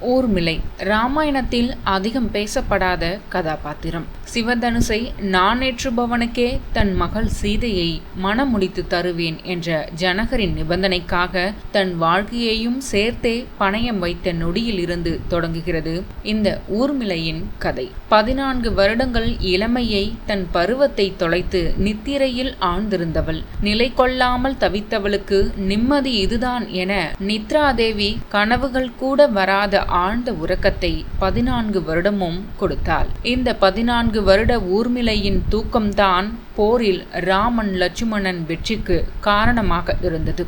ஊர்மிளை ராமாயணத்தில் அதிகம் பேசப்படாத கதாபாத்திரம். சிவதனுசை நானேற்றுபவனுக்கே தன் மகள் சீதையை மனமுடித்து தருவேன் என்ற ஜனகரின் நிபந்தனைக்காக தன் வாழ்க்கையையும் சேர்த்தே பணயம் வைத்த நொடியில் இருந்து தொடங்குகிறது இந்த ஊர்மிளையின் கதை. பதினான்கு வருடங்கள் இளமையை தன் பருவத்தை தொலைத்து நித்திரையில் ஆழ்ந்திருந்தவள். நிலை கொள்ளாமல் தவித்தவளுக்கு நிம்மதி இதுதான் என நித்ராதேவி கனவுகள் கூட வராத ஆழ்ந்த உறக்கத்தை பதினான்கு வருடமும் கொடுத்தாள். இந்த பதினான்கு வருட ஊர்மிளையின் தூக்கம்தான் போரில் ராமன் லட்சுமணன் வெற்றிக்கு காரணமாக இருந்தது.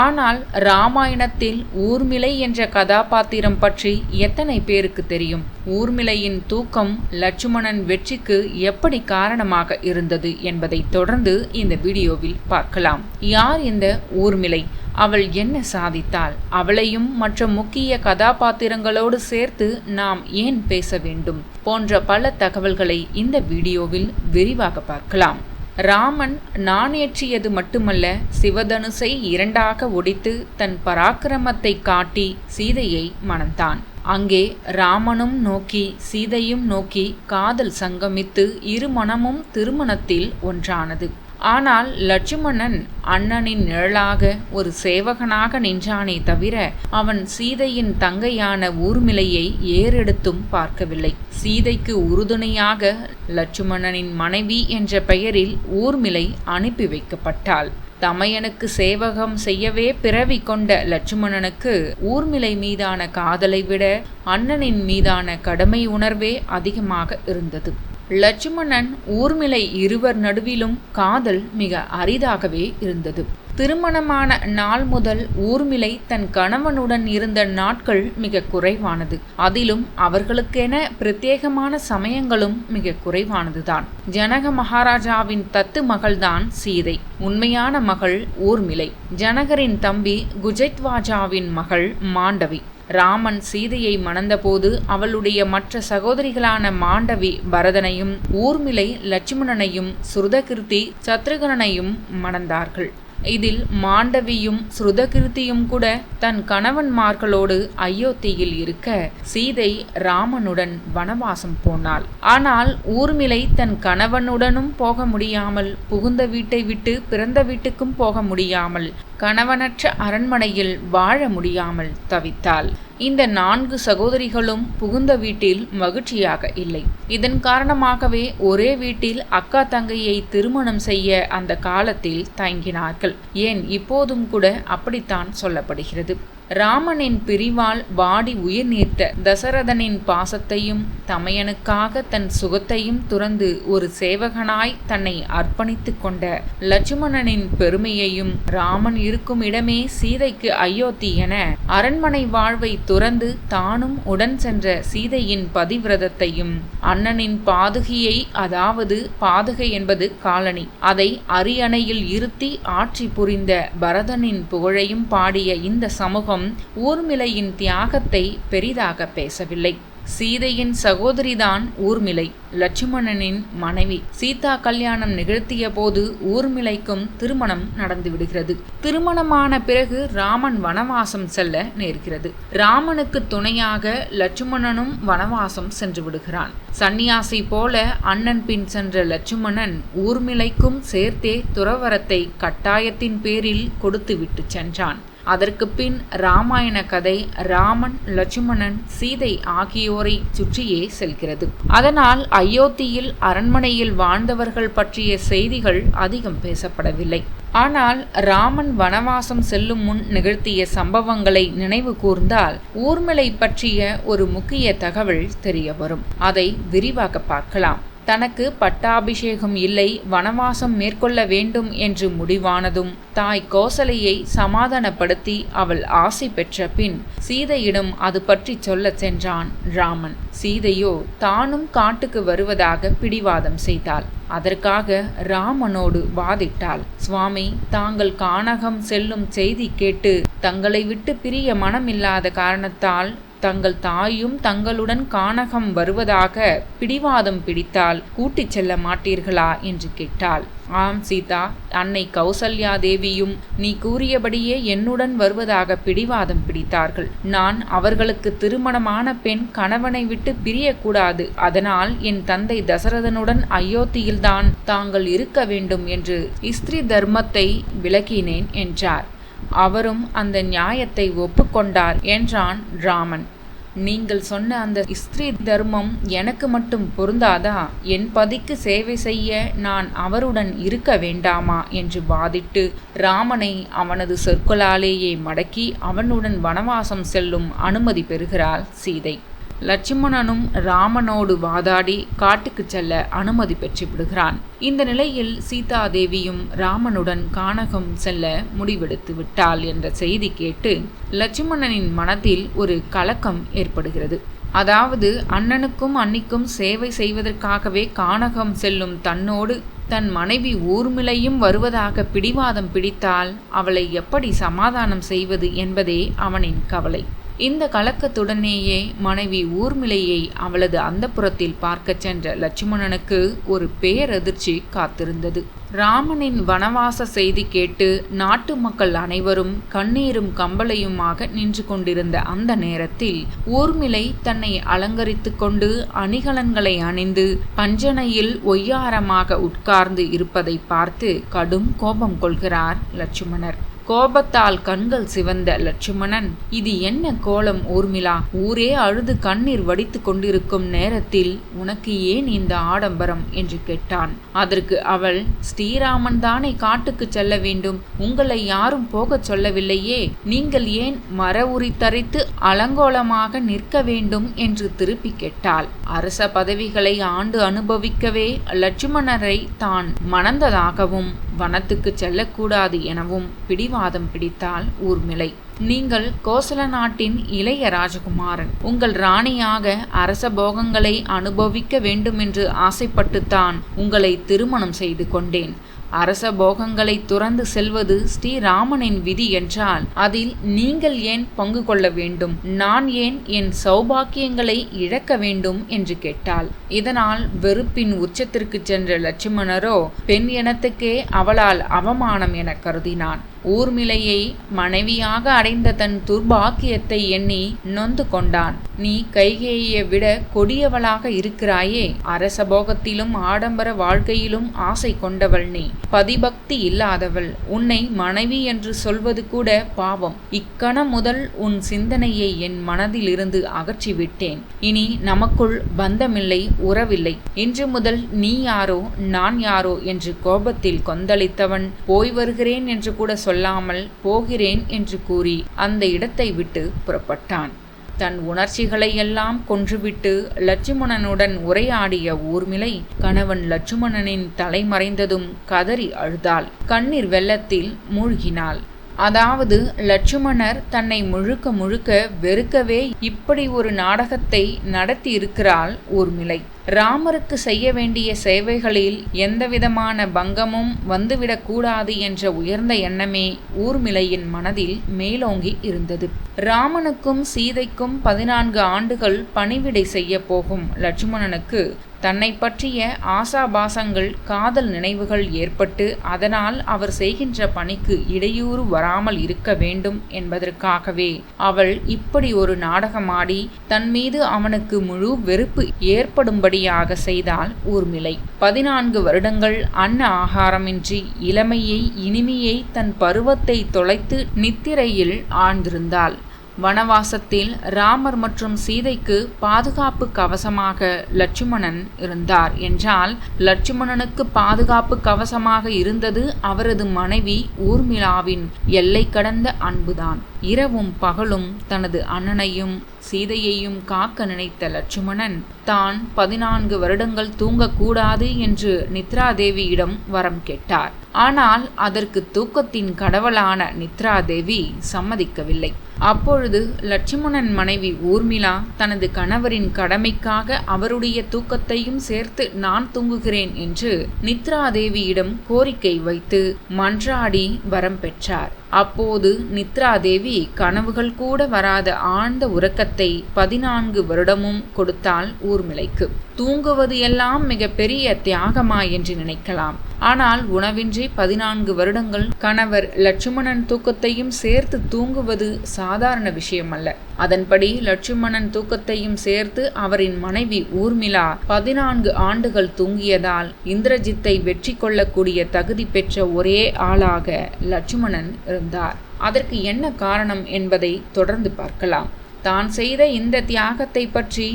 ஆனால் ராமாயணத்தில் ஊர்மிளை என்ற கதாபாத்திரம் பற்றி எத்தனை பேருக்கு தெரியும்? ஊர்மிளையின் தூக்கம் லட்சுமணன் வெற்றிக்கு எப்படி காரணமாக இருந்தது என்பதை தொடர்ந்து இந்த வீடியோவில் பார்க்கலாம். யார் இந்த ஊர்மிளை? அவள் என்ன சாதித்தாள்? அவளையும் மற்ற முக்கிய கதாபாத்திரங்களோடு சேர்த்து நாம் ஏன் பேச வேண்டும்? போன்ற பல தகவல்களை இந்த வீடியோவில் விரிவாக பார்க்கலாம். ராமன் நாணேற்றியது மட்டுமல்ல சிவதனுசை இரண்டாக ஒடித்து தன் பராக்கிரமத்தை காட்டி சீதையை மணந்தான். அங்கே ராமனும் நோக்கி சீதையும் நோக்கி காதல் சங்கமித்து இருமணமும் திருமணத்தில் ஒன்றானது. ஆனால் லட்சுமணன் அண்ணனின் நிழலாக ஒரு சேவகனாக நின்றானே தவிர அவன் சீதையின் தங்கையான ஊர்மிளையை ஏறெடுத்தும் பார்க்கவில்லை. சீதைக்கு உறுதுணையாக லட்சுமணனின் மனைவி என்ற பெயரில் ஊர்மிளை அனுப்பி வைக்கப்பட்டாள். தமையனுக்கு சேவகம் செய்யவே பிறவி கொண்ட லட்சுமணனுக்கு ஊர்மிளை மீதான காதலை விட அண்ணனின் மீதான கடமை உணர்வே அதிகமாக இருந்தது. லட்சுமணன் ஊர்மிளை இருவர் நடுவிலும் காதல் மிக அரிதாகவே இருந்தது. திருமணமான நாள் முதல் ஊர்மிளை தன் கணவனுடன் இருந்த நாட்கள் மிக குறைவானது. அதிலும் அவர்களுக்கென பிரத்யேகமான சமயங்களும் மிக குறைவானதுதான். ஜனக மகாராஜாவின் தத்து மகள்தான் சீதை. உண்மையான மகள் ஊர்மிளை. ஜனகரின் தம்பி குஜத்வாஜாவின் மகள் மாண்டவி. ராமன் சீதையை மணந்தபோது அவளுடைய மற்ற சகோதரிகளான மாண்டவி பரதனையும் ஊர்மிளை லட்சுமணனையும் சுருதகிருத்தி சத்ருகனனையும் மணந்தார்கள். இதில் மாண்டவியும் ஸ்ருதகிருத்தியும் கூட தன் கணவன்மார்களோடு அயோத்தியில் இருக்க சீதை ராமனுடன் வனவாசம் போனாள். ஆனால் ஊர்மிளை தன் கணவனுடனும் போக முடியாமல் புகுந்த வீட்டை விட்டு பிறந்த வீட்டுக்கும் போக முடியாமல் கணவனற்ற அரண்மனையில் வாழ முடியாமல் தவித்தாள். இந்த நான்கு சகோதரிகளும் புகுந்த வீட்டில் மகிழ்ச்சியாக இல்லை. இதன் காரணமாகவே ஒரே வீட்டில் அக்கா தங்கையை திருமணம் செய்ய அந்த காலத்தில் தயங்கினார்கள். ஏன் இப்போதும் கூட அப்படித்தான் சொல்லப்படுகிறது. ராமனின் பிரிவால் வாடி உயிர் நீர்த்த தசரதனின் பாசத்தையும் தமையனுக்காக தன் சுகத்தையும் துறந்து ஒரு சேவகனாய் தன்னை அர்ப்பணித்து கொண்ட லட்சுமணனின் பெருமையையும் ராமன் இருக்கும் இடமே சீதைக்கு அயோத்தி என அரண்மனை வாழ்வை துறந்து தானும் உடன் சென்ற சீதையின் பதிவிரதத்தையும் அண்ணனின் பாதுகையை அதாவது பாதுகை என்பது காலனி அதை அரியணையில் இருத்தி ஆட்சி புரிந்த பரதனின் புகழையும் பாடிய இந்த சமூகம் ஊர்மிளையின் தியாகத்தை பெரிதாக பேசவில்லை. சீதையின் சகோதரிதான் ஊர்மிளை. லட்சுமணனின் மனைவி. சீதா கல்யாணம் நிகழ்த்திய போது ஊர்மிளைக்கும் திருமணம் நடந்துவிடுகிறது. திருமணமான பிறகு ராமன் வனவாசம் செல்ல நேர்கிறது. ராமனுக்கு துணையாக லட்சுமணனும் வனவாசம் சென்று விடுகிறான். சன்னியாசி போல அண்ணன் பின் சென்ற லட்சுமணன் ஊர்மிளைக்கும் சேர்த்தே துறவரத்தை கட்டாயத்தின் பேரில் கொடுத்துவிட்டு சென்றான். அதற்கு பின் ராமாயண கதை ராமன் லட்சுமணன் சீதை ஆகியோரை சுற்றியே செல்கிறது. அதனால் அயோத்தியில் அரண்மனையில் வாழ்ந்தவர்கள் பற்றிய செய்திகள் அதிகம் பேசப்படவில்லை. ஆனால் ராமன் வனவாசம் செல்லும் முன் நிகழ்த்திய சம்பவங்களை நினைவு கூர்ந்தால் ஊர்மலை பற்றிய ஒரு முக்கிய தகவல் தெரிய வரும் அதை விரிவாக பார்க்கலாம். தனக்கு பட்டாபிஷேகம் இல்லை வனவாசம் மேற்கொள்ள வேண்டும் என்று முடிவானதும் தாய் கோசலையை சமாதானப்படுத்தி அவள் ஆசை பெற்ற பின் சீதையிடம் அது பற்றி சொல்லச் சென்றான் ராமன். சீதையோ தானும் காட்டுக்கு வருவதாக பிடிவாதம் செய்தாள். அதற்காக ராமனோடு வாதிட்டாள். சுவாமி தாங்கள் கானகம் செல்லும் செய்தி கேட்டு தங்களை விட்டு பிரிய மனமில்லாத காரணத்தால் தங்கள் தாயும் தங்களுடன் கானகம் வருவதாக பிடிவாதம் பிடித்தால் கூட்டிச் செல்ல மாட்டீர்களா? என்று கேட்டாள். ஆம் சீதா அன்னை கௌசல்யா தேவியும் நீ கூறியபடியே என்னுடன் வருவதாக பிடிவாதம் பிடித்தார்கள். நான் அவர்களுக்கு திருமணமான பெண் கணவனை விட்டு பிரியக்கூடாது. அதனால் என் தந்தை தசரதனுடன் அயோத்தியில்தான் தாங்கள் இருக்க வேண்டும் என்று இஸ்திரி தர்மத்தை விளக்கினேன் என்றார். அவரும் அந்த நியாயத்தை ஒப்புக்கொண்டார் என்றான் ராமன். நீங்கள் சொன்ன அந்த ஸ்திரீ தர்மம் எனக்கு மட்டும் பொருந்தாதா? என் பதிக்கு சேவை செய்ய நான் அவருடன் இருக்க வேண்டாமா? என்று வாதிட்டு ராமனை அவனது சொற்களாலேயே மடக்கி அவனுடன் வனவாசம் செல்லும் அனுமதி பெறுகிறாள் சீதை. லட்சுமணனும் ராமனோடு வாதாடி காட்டுக்கு செல்ல அனுமதி பெற்று விடுகிறான் இந்த நிலையில் சீதாதேவியும் ராமனுடன் கானகம் செல்ல முடிவெடுத்து விட்டாள் என்ற செய்தி கேட்டு லட்சுமணனின் மனத்தில் ஒரு கலக்கம் ஏற்படுகிறது. அதாவது அண்ணனுக்கும் அன்னிக்கும் சேவை செய்வதற்காகவே கானகம் செல்லும் தன்னோடு தன் மனைவி ஊர்மிளையும் வருவதாக பிடிவாதம் பிடித்தால் அவளை எப்படி சமாதானம் செய்வது என்பதே அவனின் கவலை. இந்த கலக்கத்துடனேயே மனைவி ஊர்மிளையை அவளது அந்தப்புறத்தில் பார்க்கச் சென்ற லட்சுமணனுக்கு ஒரு பேரதிர்ச்சி காத்திருந்தது. ராமனின் வனவாச செய்தி கேட்டு நாட்டு மக்கள் அனைவரும் கண்ணீரும் கம்பளையுமாக நின்று கொண்டிருந்த அந்த நேரத்தில் ஊர்மிளை தன்னை அலங்கரித்து கொண்டு அணிகலன்களை அணிந்து பஞ்சனையில் ஒய்யாரமாக உட்கார்ந்து இருப்பதை பார்த்து கடும் கோபம் கொள்கிறார் லட்சுமணர். கோபத்தால் கண்கள் சிவந்த லட்சுமணன் இது என்ன கோலம் ஊர்மிளா? ஊரே அழுது கண்ணீர் வடித்து கொண்டிருக்கும் நேரத்தில் உனக்கு ஏன் இந்த ஆடம்பரம்? என்று கேட்டான். அதற்கு அவள் ஸ்ரீராமன் தானே காட்டுக்கு செல்ல வேண்டும். உங்களை யாரும் போகச் சொல்லவில்லையே. நீங்கள் ஏன் மர உரி தரித்து அலங்கோலமாக நிற்க வேண்டும்? என்று திருப்பி கேட்டாள். அரச பதவிகளை ஆண்டு அனுபவிக்கவே லட்சுமணரை தான் மணந்ததாகவும் வனத்துக்கு செல்லக்கூடாது எனவும் பிடிவாதம் பிடித்தாள் ஊர்மிளை. நீங்கள் கோசல நாட்டின் இளைய ராஜகுமாரன். உங்கள் ராணியாக அரச போகங்களை அனுபவிக்க வேண்டுமென்று ஆசைப்பட்டுத்தான் உங்களை திருமணம் செய்து கொண்டேன். அரச போகங்களை துறந்து செல்வது ஸ்ரீராமனின் விதி என்றால் அதில் நீங்கள் ஏன் பங்கு கொள்ள வேண்டும்? நான் ஏன் என் சௌபாக்கியங்களை இழக்க வேண்டும்? என்று கேட்டாள். இதனால் வெறுப்பின் உச்சத்திற்கு சென்ற லட்சுமணரோ பெண் இனத்துக்கே அவளால் அவமானம் என கருதினான். ஊர்மிளையை மனைவியாக அடைந்த தன் துர்பாக்கியத்தை எண்ணி நொந்து கொண்டான். நீ கைகேயை விட கொடியவளாக இருக்கிறாயே. அரசபோகத்திலும் ஆடம்பர வாழ்க்கையிலும் ஆசை கொண்டவள் நீ. பதிபக்தி இல்லாதவள். உன்னை மனைவி என்று சொல்வது கூட பாவம். இக்கணம் முதல் உன் சிந்தனையை என் மனதில் இருந்து அகற்றிவிட்டேன். இனி நமக்குள் பந்தமில்லை உறவில்லை. இன்று முதல் நீ யாரோ நான் யாரோ என்று கோபத்தில் கொந்தளித்தவன் போய் வருகிறேன் என்று கூட சொல்லாமல் போகிறேன் என்று கூறி அந்த இடத்தை விட்டு புறப்பட்டான். தன் உணர்ச்சிகளை எல்லாம் கொன்றுவிட்டு லட்சுமணனுடன் உரையாடிய ஊர்மிளை கணவன் லட்சுமணனின் தலைமறைந்ததும் கதறி அழுதாள். கண்ணீர் வெள்ளத்தில் மூழ்கினாள். அதாவது லட்சுமணர் தன்னை முழுக்க முழுக்க வெறுக்கவே இப்படி ஒரு நாடகத்தை நடத்தி இருக்கிறாள் ஊர்மிளை. ராமருக்கு செய்ய வேண்டிய சேவைகளில் எந்தவிதமான பங்கமும் வந்துவிடக்கூடாது என்ற உயர்ந்த எண்ணமே ஊர்மிளையின் மனதில் மேலோங்கி இருந்தது. ராமனுக்கும் சீதைக்கும் பதினான்கு ஆண்டுகள் பணிவிடை செய்ய போகும் லட்சுமணனுக்கு தன்னை பற்றிய ஆசாபாசங்கள் காதல் நினைவுகள் ஏற்பட்டு அதனால் அவர் செய்கின்ற பணிக்கு இடையூறு வராமல் இருக்க வேண்டும் என்பதற்காகவே அவள் இப்படி ஒரு நாடகமாடி தன் மீது அவனுக்கு முழு வெறுப்பு ஏற்படும்படியாக செய்தால் ஊர்மிளை பதினான்கு வருடங்கள் அன்ன ஆகாரமின்றி இளமையை இனிமையை தன் பருவத்தை தொலைத்து நித்திரையில் ஆழ்ந்திருந்தாள். வனவாசத்தில் ராமர் மற்றும் சீதைக்கு பாதுகாப்பு கவசமாக லட்சுமணன் இருந்தார். என்றால் லட்சுமணனுக்கு பாதுகாப்பு கவசமாக இருந்தது அவரது மனைவி ஊர்மிளாவின் எல்லை கடந்த அன்புதான். இரவும் பகலும் தனது அண்ணனையும் சீதையையும் காக்க நினைத்த லட்சுமணன் தான் பதினான்கு வருடங்கள் தூங்கக்கூடாது என்று நித்ராதேவியிடம் வரம் கேட்டார். ஆனால் அதற்கு தூக்கத்தின் கடவுளான நித்ராதேவி சம்மதிக்கவில்லை. அப்பொழுது லட்சுமணன் மனைவி ஊர்மிளா தனது கணவரின் கடமைக்காக அவருடைய தூக்கத்தையும் சேர்த்து நான் தூங்குகிறேன் என்று நித்ராதேவியிடம் கோரிக்கை வைத்து மன்றாடி வரம் பெற்றார். அப்போது நித்ராதேவி கனவுகள் கூட வராத ஆழ்ந்த உறக்கத்தை பதினான்கு வருடமும் கொடுத்தாள் ஊர்மிளைக்கு. தூங்குவது எல்லாம் மிக பெரிய தியாகமா என்று நினைக்கலாம். ஆனால் உணவின்றி பதினான்கு வருடங்கள் கணவர் லட்சுமணன் தூக்கத்தையும் சேர்த்து தூங்குவது சாதாரண விஷயம் அல்ல அதன்படி லட்சுமணன் தூக்கத்தையும் சேர்த்து அவரின் மனைவி ஊர்மிளா பதினான்கு ஆண்டுகள் தூங்கியதால் இந்திரஜித்தை வெற்றி கொள்ளக்கூடிய தகுதி பெற்ற ஒரே ஆளாக லட்சுமணன் இருந்தார். அதற்கு என்ன காரணம் என்பதை தொடர்ந்து பார்க்கலாம். தான் செய்த இந்த தியாகத்தை பற்றி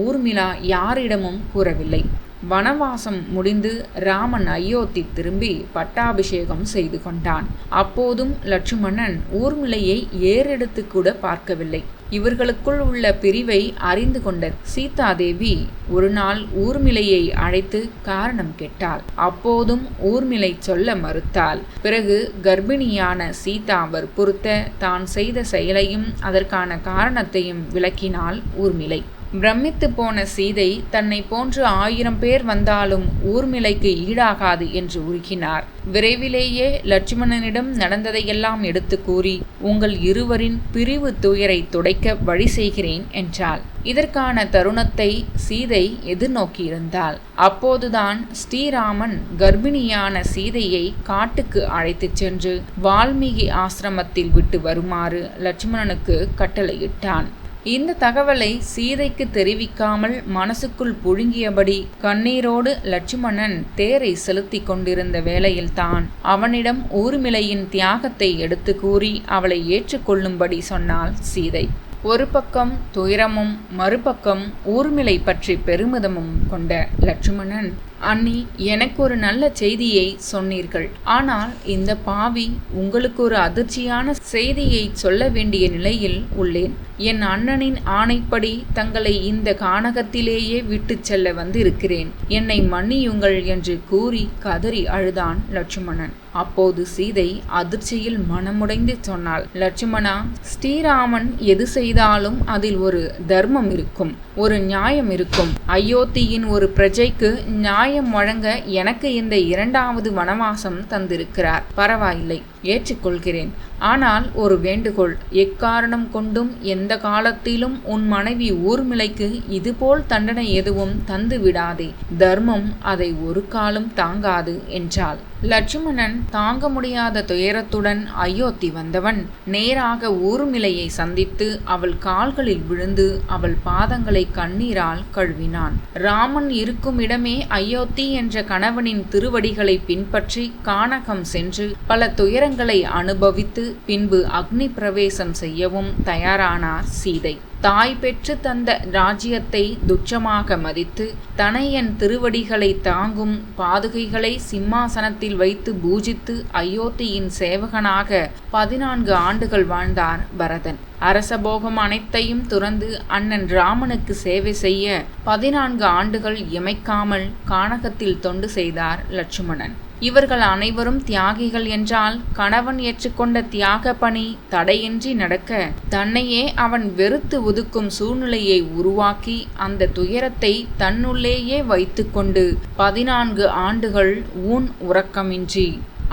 ஊர்மிளா யாரிடமும் கூறவில்லை. வனவாசம் முடிந்து ராமன் அயோத்தி திரும்பி பட்டாபிஷேகம் செய்து கொண்டான். அப்போதும் லட்சுமணன் ஊர்மிளையை ஏறெடுத்து கூட பார்க்கவில்லை. இவர்களுக்குள் உள்ள பிரிவை அறிந்து கொண்ட சீதாதேவி ஒரு நாள் ஊர்மிளையை அழைத்து காரணம் கேட்டாள். அப்போதும் ஊர்மிளை சொல்ல மறுத்தாள். பிறகு கர்ப்பிணியான சீதா வற்புறுத்த தான் செய்த செயலையும் அதற்கான காரணத்தையும் விளக்கினாள் ஊர்மிளை. பிரமித்து போன சீதை தன்னை போன்று ஆயிரம் பேர் வந்தாலும் ஊர்மிளைக்கு ஈடாகாது என்று உருகினார். விரைவிலேயே லட்சுமணனிடம் நடந்ததையெல்லாம் எடுத்து கூறி உங்கள் இருவரின் பிரிவு துயரை துடைக்க வழி செய்கிறேன் என்றாள். இதற்கான தருணத்தை சீதை எதிர்நோக்கியிருந்தாள். அப்போதுதான் ஸ்ரீராமன் கர்ப்பிணியான சீதையை காட்டுக்கு அழைத்துச் சென்று வால்மீகி ஆசிரமத்தில் விட்டு வருமாறு லட்சுமணனுக்கு கட்டளையிட்டான். இந்த தகவலை சீதைக்கு தெரிவிக்காமல் மனசுக்குள் புழுங்கியபடி கண்ணீரோடு லட்சுமணன் தேரை செலுத்தி கொண்டிருந்த வேளையில்தான் அவனிடம் ஊர்மிளையின் தியாகத்தை எடுத்து கூறி அவளை ஏற்றுக்கொள்ளும்படி சொன்னாள் சீதை. ஒரு பக்கம் துயரமும் மறுபக்கம் ஊர்மிளை பற்றி பெருமிதமும் கொண்ட லட்சுமணன் அண்ணி எனக்கு ஒரு நல்ல செய்தியை சொன்னீர்கள். ஆனால் இந்த பாவி உங்களுக்கு ஒரு அதிர்ச்சியான செய்தியை சொல்ல வேண்டிய நிலையில் உள்ளேன். என் அண்ணனின் ஆணைப்படி தங்களை இந்த கானகத்திலேயே விட்டு செல்ல வந்திருக்கிறேன். என்னை மன்னியுங்கள் என்று கூறி கதறி அழுதான் லட்சுமணன். அப்போது சீதை அதிர்ச்சியில் மனமுடைந்து சொன்னாள். லட்சுமணா ஸ்ரீராமன் எது செய்தாலும் அதில் ஒரு தர்மம் இருக்கும் ஒரு நியாயம் இருக்கும். அயோத்தியின் ஒரு பிரஜைக்கு நியாயம் வழங்க எனக்கு இந்த இரண்டாவது வனவாசம் தந்திருக்கிறார். பரவாயில்லை. ஏற்றுக்கொள்கிறேன். ஆனால் ஒரு வேண்டுகோள் எக்காரணம் கொண்டும் எந்த காலத்திலும் உன் மனைவி ஊர்மிளைக்கு இதுபோல் தண்டனை எதுவும் தந்து விடாதே. தர்மம் அதை ஒரு காலம் தாங்காது என்றாள். லட்சுமணன் தாங்க முடியாத துயரத்துடன் அயோத்தி வந்தவன் நேராக ஊர்மிளையை சந்தித்து அவள் கால்களில் விழுந்து அவள் பாதங்களை கண்ணீரால் கழுவினான். ராமன் இருக்கும் இடமே அயோத்தி என்ற கணவனின் திருவடிகளை பின்பற்றி கானகம் சென்று பல துயரங்கள் அனுபவித்து பின்பு அக்னி பிரவேசம் செய்யவும் தயாரானார் சீதை. தாய் பெற்று தந்த ராஜ்யத்தை துச்சமாக மதித்து தனையன் திருவடிகளை தாங்கும் பாதுகைகளை சிம்மாசனத்தில் வைத்து பூஜித்து அயோத்தியின் சேவகனாக பதினான்கு ஆண்டுகள் வாழ்ந்தார் பரதன். அரசபோகம் அனைத்தையும் துறந்து அண்ணன் ராமனுக்கு சேவை செய்ய பதினான்கு ஆண்டுகள் இமைக்காமல் கானகத்தில் தொண்டு செய்தார் லட்சுமணன். இவர்கள் அனைவரும் தியாகிகள் என்றால் கணவன் ஏற்றுக்கொண்ட தியாக பணி தடையின்றி நடக்க தன்னையே அவன் வெறுத்து ஒதுக்கும் சூழ்நிலையை உருவாக்கி அந்த துயரத்தை தன்னுள்ளேயே வைத்துக்கொண்டு பதினான்கு ஆண்டுகள் ஊன் உறக்கமின்றி.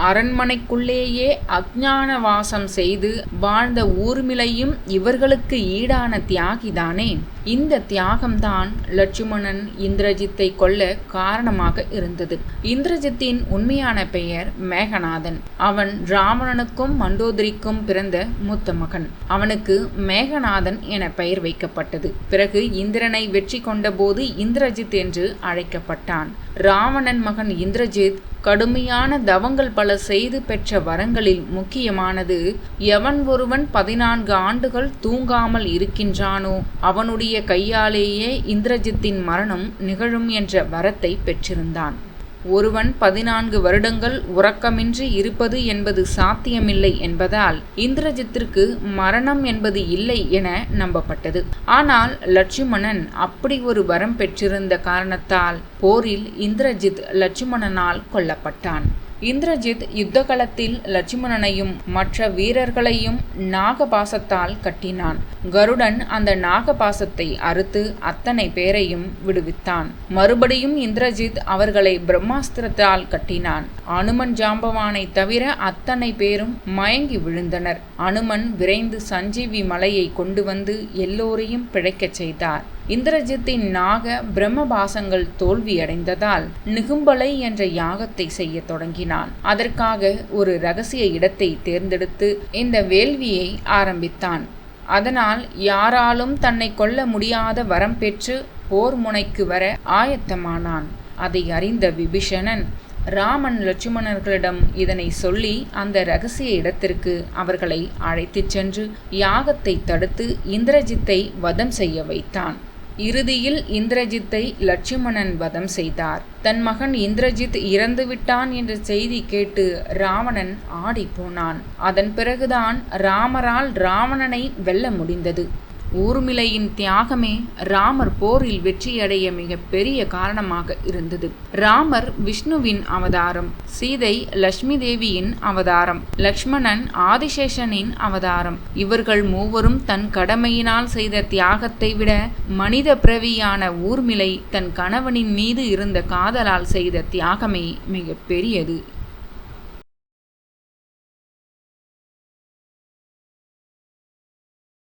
அரண்மனைக்குள்ளேயே அஜான வாசம் செய்து வாழ்ந்த ஊர்மிளையும் இவர்களுக்கு ஈடான தியாகிதானே? இந்த தியாகம்தான் லட்சுமணன் இந்திரஜித்தை கொல்ல காரணமாக இருந்தது. இந்திரஜித்தின் உண்மையான பெயர் மேகநாதன். அவன் ராவணனுக்கும் மண்டோதரிக்கும் பிறந்த மூத்த மகன். அவனுக்கு மேகநாதன் என பெயர் வைக்கப்பட்டது. பிறகு இந்திரனை வெற்றி கொண்டபோது இந்திரஜித் என்று அழைக்கப்பட்டான். ராவணன் மகன் இந்திரஜித் கடுமையான தவங்கள் பல செய்து பெற்ற வரங்களில் முக்கியமானது எவன் ஒருவன் பதினான்கு ஆண்டுகள் தூங்காமல் இருக்கின்றானோ அவனுடைய கையாலேயே இந்திரஜித்தின் மரணம் நிகழும் என்ற வரத்தை பெற்றிருந்தான். ஒருவன் பதினான்கு வருடங்கள் உறக்கமின்றி இருப்பது என்பது சாத்தியமில்லை என்பதால் இந்திரஜித்திற்கு மரணம் என்பது இல்லை என நம்பப்பட்டது. ஆனால் லட்சுமணன் அப்படி ஒரு வரம் பெற்றிருந்த காரணத்தால் போரில் இந்திரஜித் லட்சுமணனால் கொல்லப்பட்டான். இந்திரஜித் யுத்தகலத்தில் லட்சுமணனையும் மற்ற வீரர்களையும் நாகபாசத்தால் கட்டினான். கருடன் அந்த நாகபாசத்தை அறுத்து அத்தனை பேரையும் விடுவித்தான். மறுபடியும் இந்திரஜித் அவர்களை பிரம்மாஸ்திரத்தால் கட்டினான். அனுமன் ஜாம்பவானை தவிர அத்தனை பேரும் மயங்கி விழுந்தனர். அனுமன் விரைந்து சஞ்சீவி மலையை கொண்டு வந்து எல்லோரையும் பிழைக்கச் செய்தார். இந்திரஜித்தின் நாக பிரம்மபாசங்கள் தோல்வியடைந்ததால் நிகும்பலை என்ற யாகத்தை செய்ய தொடங்கினான். அதற்காக ஒரு ரகசிய இடத்தை தேர்ந்தெடுத்து இந்த வேள்வியை ஆரம்பித்தான். அதனால் யாராலும் தன்னை கொல்ல முடியாத வரம் பெற்று போர் முனைக்கு வர ஆயத்தமானான். அதை அறிந்த விபீஷணன் ராமன் லட்சுமணர்களிடம் இதனை சொல்லி அந்த ரகசிய இடத்திற்கு அவர்களை அழைத்துச் சென்று யாகத்தை தடுத்து இந்திரஜித்தை வதம் செய்ய வைத்தான். இறுதியில் இந்திரஜித்தை லட்சுமணன் வதம் செய்தார். தன் மகன் இந்திரஜித் இறந்துவிட்டான் என்ற செய்தி கேட்டு ராவணன் ஆடிப்போனான். அதன் பிறகுதான் ராமரால் ராவணனை வெல்ல முடிந்தது. ஊர்மிளையின் தியாகமே ராமர் போரில் வெற்றியடைய மிக பெரிய காரணமாக இருந்தது. ராமர் விஷ்ணுவின் அவதாரம் சீதை லட்சுமி தேவியின் அவதாரம் லக்ஷ்மணன் ஆதிசேஷனின் அவதாரம். இவர்கள் மூவரும் தன் கடமையினால் செய்த தியாகத்தை விட மனித பிறவியான ஊர்மிளை தன் கணவனின் மீது இருந்த காதலால் செய்த தியாகமே மிக பெரியது.